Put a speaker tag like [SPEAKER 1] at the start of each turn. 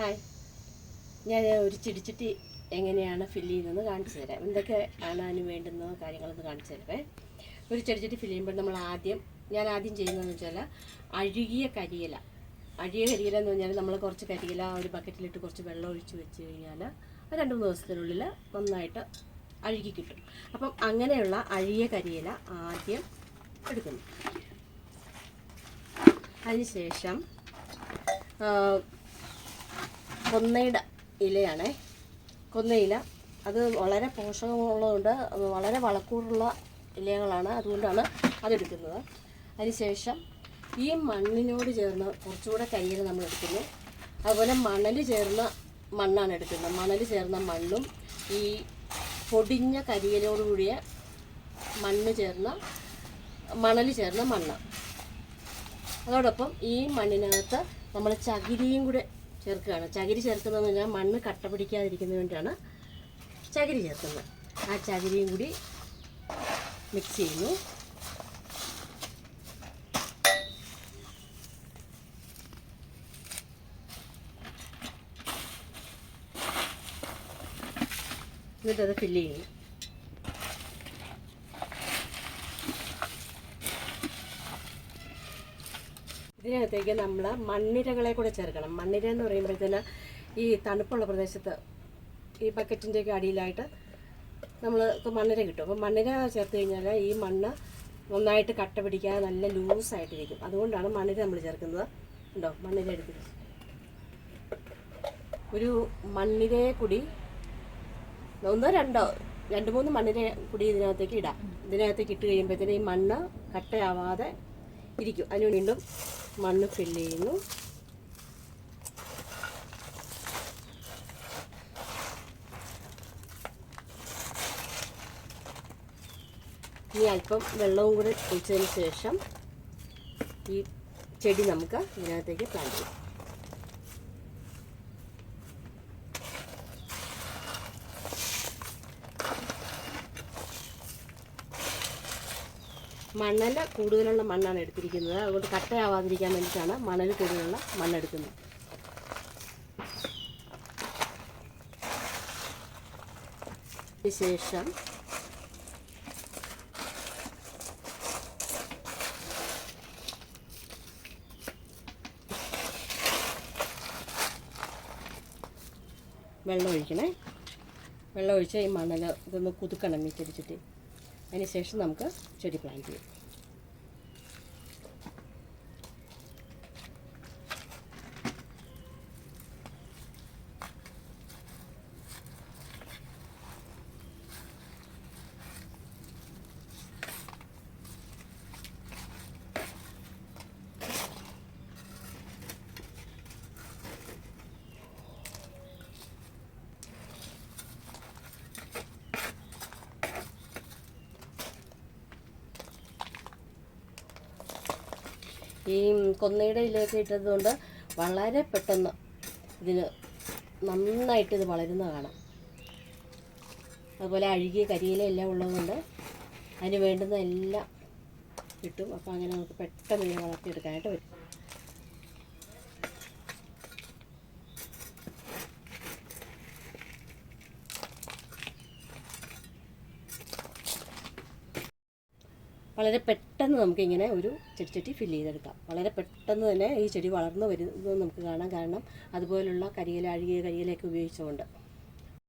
[SPEAKER 1] Hi ഞാൻ ഒരു ചിടിച്ചിട്ടി എങ്ങനെയാണ് ഫില്ല് ചെയ്യുന്നതെന്ന് കാണിച്ചു തരാം. എന്തൊക്കെ ആണ് അതിന് വേണ്ടുന്ന കാര്യങ്ങളൊന്ന് കാണിച്ചു തരവേ. ഒരു ചെടിച്ചിട്ടി ഫില്ല് ചെയ്യുമ്പോൾ നമ്മൾ ആദ്യം ഞാൻ ആദ്യം ചെയ്യുന്നതെന്ന് വെച്ചാൽ അഴുകിയ കരിയില. അഴുകിയ കരിയില എന്ന് പറഞ്ഞാൽ നമ്മൾ കുറച്ച് കരിയില ഒരു ബക്കറ്റിലിട്ട് കുറച്ച് വെള്ളം ഒഴിച്ച് വെച്ച് കഴിഞ്ഞാൽ രണ്ട് മൂന്ന് ദിവസത്തിനുള്ളിൽ നന്നായിട്ട് അഴുകി കിട്ടും. അപ്പം അങ്ങനെയുള്ള അഴിയ കരിയില ആദ്യം എടുക്കുന്നു. അതിനുശേഷം കൊന്നയുടെ ഇലയാണ്. കൊന്നയില. അത് വളരെ പോഷകമുള്ളതുകൊണ്ട് വളരെ വളക്കൂറുള്ള ഇലകളാണ് അതുകൊണ്ടാണ് അതെടുക്കുന്നത്. അതിനുശേഷം ഈ മണ്ണിനോട് ചേർന്ന് കുറച്ചുകൂടെ കരിയില നമ്മൾ എടുക്കുന്നു അതുപോലെ മണൽ ചേർന്ന മണ്ണാണ് എടുക്കുന്നത്. മണൽ ചേർന്ന മണ്ണും ഈ പൊടിഞ്ഞ കരിയിലോടുകൂടിയ മണ്ണ് ചേർന്ന മണൽ ചേർന്ന മണ്ണ് അതോടൊപ്പം ഈ മണ്ണിനകത്ത് നമ്മൾ ചകിരിയും കൂടെ ചേർക്കുകയാണ്. ചകിരി ചേർക്കുന്നതെന്ന് പറഞ്ഞാൽ മണ്ണ് കട്ട പിടിക്കാതിരിക്കുന്നതിന് വേണ്ടിയാണ് ചകിരി ചേർക്കുന്നത്. ആ ചകിരിയും കൂടി മിക്സ് ചെയ്യുന്നു. എന്നിട്ടത് ഫില്ല് ചെയ്യുന്നു. ഇതിനകത്തേക്ക് നമ്മൾ മണ്ണിരകളെ കൂടെ ചേർക്കണം. മണ്ണിര എന്ന് പറയുമ്പോഴത്തേന് ഈ തണുപ്പുള്ള പ്രദേശത്ത് ഈ ബക്കറ്റിന്റെയൊക്കെ അടിയിലായിട്ട് നമ്മൾ മണ്ണിര കിട്ടും. അപ്പോൾ മണ്ണിര ചേർത്ത് കഴിഞ്ഞാൽ ഈ മണ്ണ് നന്നായിട്ട് കട്ട പിടിക്കാതെ നല്ല ലൂസായിട്ടിരിക്കും. അതുകൊണ്ടാണ് മണ്ണിര നമ്മൾ ചേർക്കുന്നത്. ഉണ്ടോ മണ്ണിര എടുക്കുന്നത് ഒരു മണ്ണിരയെ കൂടി ഒന്നോ രണ്ടോ രണ്ട് മൂന്ന് മണ്ണിര കൂടി ഇതിനകത്തേക്ക് ഇടാം. ഇതിനകത്തേക്ക് ഇട്ട് കഴിയുമ്പോഴത്തേന് ഈ മണ്ണ് കട്ടയാവാതെ ഇരിക്കും. അതിന് വീണ്ടും മണ്ണ് ഫില്ല് ചെയ്യുന്നു. ഇനി അല്പം വെള്ളവും കൂടെ ഒഴിച്ചതിന് ശേഷം ഈ ചെടി നമുക്ക് ഇതിനകത്തേക്ക് പ്ലാന്റ് ചെയ്യാം. മണൽ കൂടുതലുള്ള മണ്ണാണ് എടുത്തിരിക്കുന്നത്. അതുകൊണ്ട് കട്ടയാവാതിരിക്കാൻ വേണ്ടിയിട്ടാണ് മണൽ കൂടുതലുള്ള മണ്ണെടുക്കുന്നത് ശേഷം വെള്ളം ഒഴിക്കണേ. വെള്ളം ഒഴിച്ച് ഈ മണൽ ഇതൊന്ന് കുതുക്കണം ഈ ചെടിച്ചിട്ട് അതിന് ശേഷം നമുക്ക് ചെടി പ്ലാന്റ് ചെയ്യാം. ഈ കൊന്നയുടെ ഇലയൊക്കെ ഇട്ടതുകൊണ്ട് വളരെ പെട്ടെന്ന് ഇതിന് നന്നായിട്ട് ഇത് വളരുന്ന കാണാം. അതുപോലെ അഴുകിയ കരിയില എല്ലാം ഉള്ളതുകൊണ്ട് അതിന് വേണ്ടുന്ന എല്ലാം കിട്ടും. അപ്പോൾ അങ്ങനെ നമുക്ക് പെട്ടെന്ന് ഇതിനെ വളർത്തിയെടുക്കാനായിട്ട് പറ്റും. വളരെ പെട്ടെന്ന് നമുക്കിങ്ങനെ ഒരു ചെടിച്ചട്ടി ഫില്ല് ചെയ്തെടുക്കാം. വളരെ പെട്ടെന്ന് തന്നെ ഈ ചെടി വളർന്നു വരുന്നത് നമുക്ക് കാണാം. കാരണം അതുപോലുള്ള കരിയില അഴുകിയ കരിയിലൊക്കെ ഉപയോഗിച്ചുകൊണ്ട്.